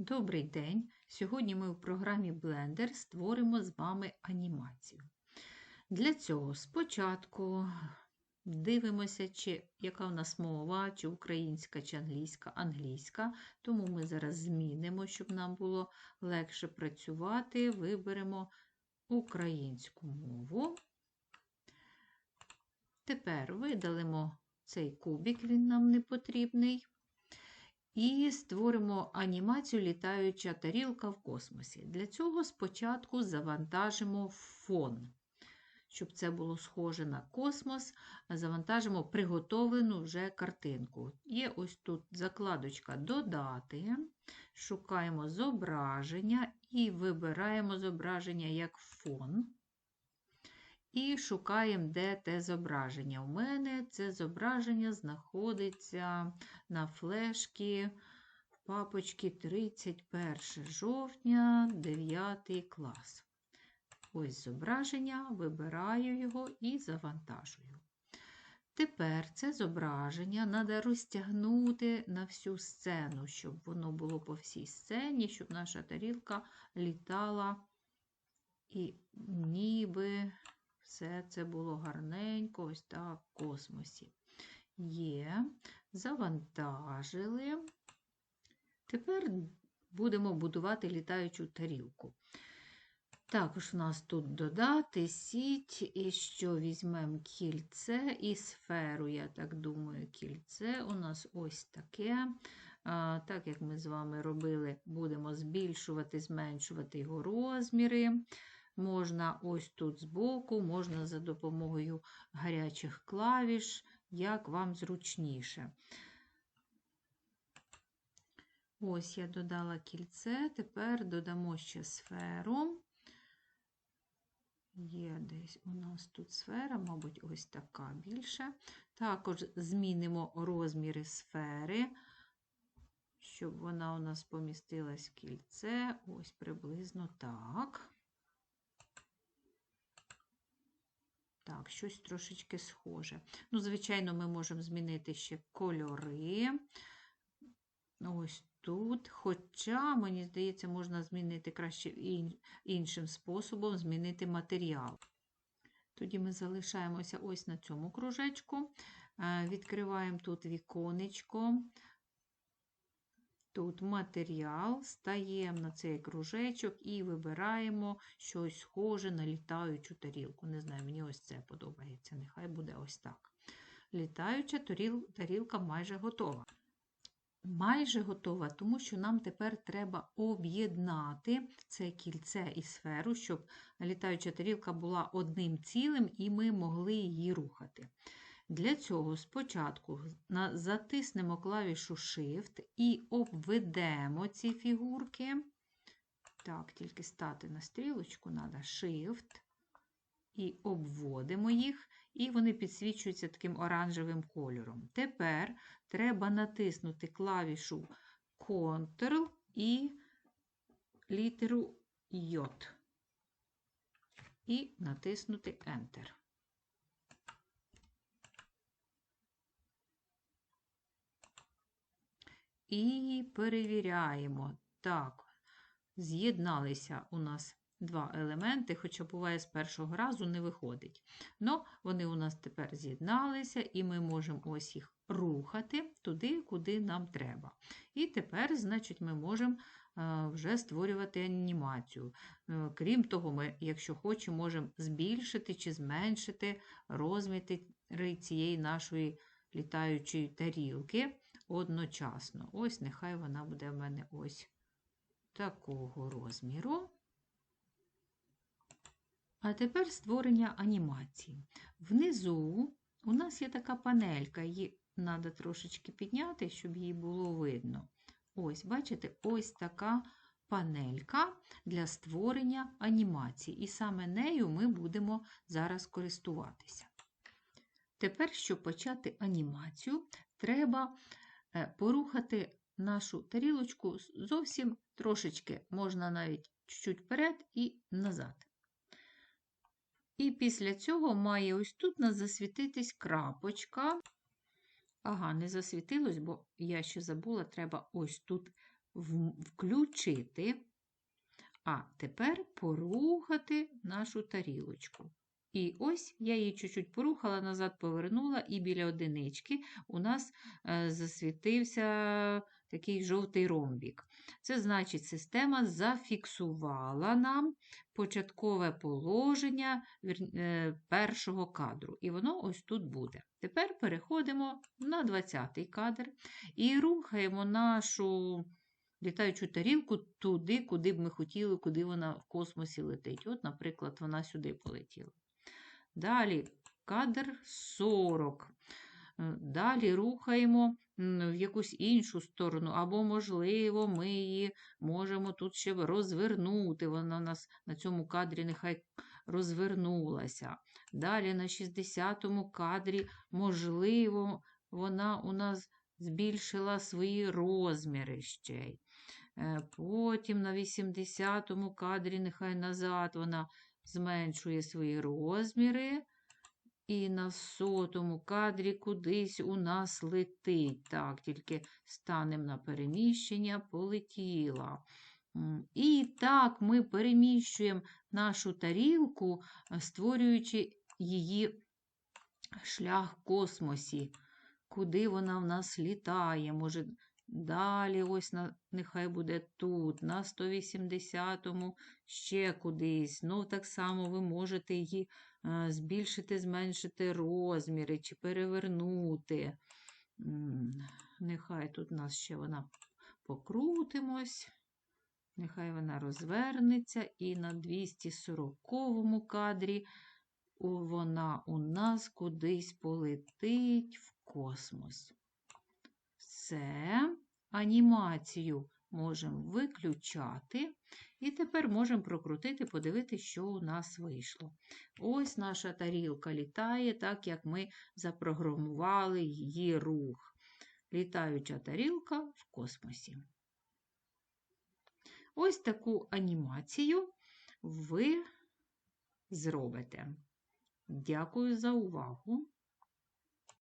Добрий день! Сьогодні ми в програмі Blender створимо з вами анімацію. Для цього спочатку дивимося, чи яка в нас мова, чи українська, чи англійська, англійська. Тому ми зараз змінимо, щоб нам було легше працювати. Виберемо українську мову. Тепер видалимо цей кубик, він нам не потрібний. І створимо анімацію літаюча тарілка в космосі. Для цього спочатку завантажимо фон. Щоб це було схоже на космос, завантажимо приготовлену вже картинку. Є ось тут закладочка Додати, шукаємо зображення і вибираємо зображення як фон. І шукаємо, де те зображення. У мене це зображення знаходиться на флешці в папочці 31 жовтня, 9 клас. Ось зображення, вибираю його і завантажую. Тепер це зображення треба розтягнути на всю сцену, щоб воно було по всій сцені, щоб наша тарілка літала і ніби. Все це було гарненько, ось так в космосі. Є, завантажили. Тепер будемо будувати літаючу тарілку. Також у нас тут додати сіть, і що візьмемо кільце і сферу, я так думаю, кільце у нас ось таке. А, Так як ми з вами робили, будемо збільшувати, зменшувати його розміри. Можна ось тут збоку, можна за допомогою гарячих клавіш, як вам зручніше. Ось я додала кільце, тепер додамо ще сферу. Є десь у нас тут сфера, мабуть, ось така більше. Також змінимо розміри сфери, щоб вона у нас помістилась в кільце, ось приблизно так. Так, щось трошечки схоже. Ну, звичайно, ми можемо змінити ще кольори. Ось тут. Хоча, мені здається, можна змінити краще іншим способом, змінити матеріал. Тоді ми залишаємося ось на цьому кружечку. Е, відкриваємо тут віконечко. Тут матеріал, стаємо на цей кружечок і вибираємо щось схоже на літаючу тарілку. Не знаю, мені ось це подобається. Нехай буде ось так. Літаюча тарілка майже готова. Майже готова, тому що нам тепер треба об'єднати це кільце і сферу, щоб літаюча тарілка була одним цілим і ми могли її рухати. Для цього спочатку затиснемо клавішу Shift і обведемо ці фігурки. Так, тільки стати на стрілочку треба Shift. І обводимо їх, і вони підсвічуються таким оранжевим кольором. Тепер треба натиснути клавішу Ctrl і літеру J. І натиснути Enter. І перевіряємо. Так, з'єдналися у нас два елементи, хоча буває, з першого разу не виходить. Но вони у нас тепер з'єдналися, і ми можемо ось їх рухати туди, куди нам треба. І тепер, значить, ми можемо е, вже створювати анімацію. Е, крім того, ми, якщо хочемо, можемо збільшити чи зменшити розміри цієї нашої літаючої тарілки одночасно. Ось, нехай вона буде в мене ось такого розміру. А тепер створення анімації. Внизу у нас є така панелька, її треба трошечки підняти, щоб її було видно. Ось, бачите, ось така панелька для створення анімації. І саме нею ми будемо зараз користуватися. Тепер, щоб почати анімацію, треба порухати нашу тарілочку зовсім трошечки, можна навіть чуть-чуть вперед і назад. І після цього має ось тут нас засвітитись крапочка. Ага, не засвітилось, бо я ще забула, треба ось тут включити, а тепер порухати нашу тарілочку. І ось я її чуть-чуть порухала, назад повернула, і біля одинички у нас е, засвітився такий жовтий ромбік. Це значить, система зафіксувала нам початкове положення е, першого кадру. І воно ось тут буде. Тепер переходимо на 20-й кадр і рухаємо нашу літаючу тарілку туди, куди б ми хотіли, куди вона в космосі летить. От, наприклад, вона сюди полетіла. Далі кадр 40. Е, Далі рухаємо в якусь іншу сторону, або, можливо, ми її можемо тут ще розвернути. Вона у нас на цьому кадрі нехай розвернулася. Далі на 60-му кадрі, можливо, вона у нас збільшила свої розміри ще. Е, Потім на 80-му кадрі, нехай назад вона зменшує свої розміри. І на сотому кадрі кудись у нас летить. Так, тільки станемо на переміщення, полетіла. І так ми переміщуємо нашу тарілку, е, створюючи її шлях в космосі, куди вона в нас літає. Може, далі, ось на, нехай буде тут, на 180-му ще кудись. Ну, так само ви можете її е, збільшити, зменшити розміри чи перевернути. Нехай тут у нас ще вона покрутимось. Нехай вона розвернеться, і на 240 кадрі вона у нас кудись полетить в космос. Все, анімацію можемо виключати. І тепер можемо прокрутити, подивитися, що у нас вийшло. Ось наша тарілка літає, так як ми запрограмували її рух. Літаюча тарілка в космосі. Ось таку анімацію ви зробите. Дякую за увагу!